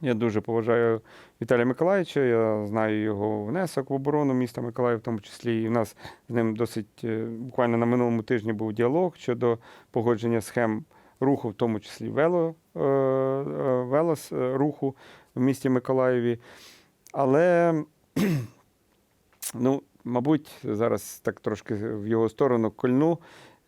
Я дуже поважаю Віталія Миколаївича. Я знаю його внесок в оборону міста Миколаїв, в тому числі. І в нас з ним досить е, буквально на минулому тижні був діалог щодо погодження схем руху, в тому числі вело, е, е, велос руху в місті Миколаєві. Але, ну, мабуть, зараз так трошки в його сторону кольну.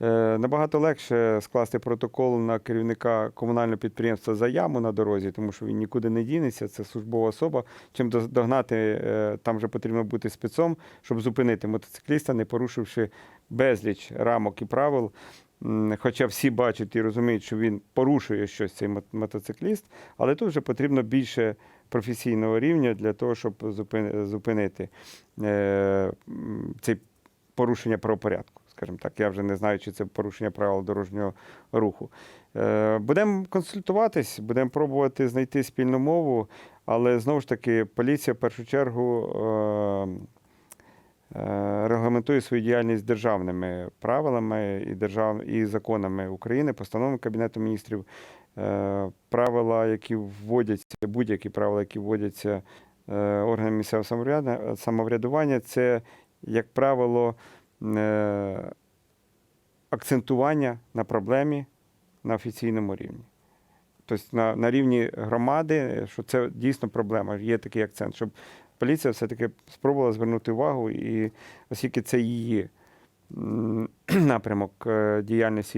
Е, Набагато легше скласти протокол на керівника комунального підприємства за яму на дорозі, тому що він нікуди не дінеться, це службова особа. Чим догнати, е, там вже потрібно бути спецом, щоб зупинити мотоцикліста, не порушивши безліч рамок і правил. Хоча всі бачать і розуміють, що він порушує щось цей мотоцикліст, але тут вже потрібно більше професійного рівня для того, щоб зупинити е, цей порушення правопорядку. Скажімо так, я вже не знаю, чи це порушення правил дорожнього руху. Е, Будемо консультуватись, будемо пробувати знайти спільну мову, але знову ж таки, поліція в першу чергу е, е, регламентує свою діяльність державними правилами і, держав... і законами України, постановами Кабінету міністрів. Правила, які вводяться, будь-які правила, які вводяться органами місцевого самоврядування, це, як правило, акцентування на проблемі на офіційному рівні. Тобто на, на рівні громади, що це дійсно проблема, є такий акцент, щоб поліція все-таки спробувала звернути увагу, і оскільки це її напрямок е, діяльності.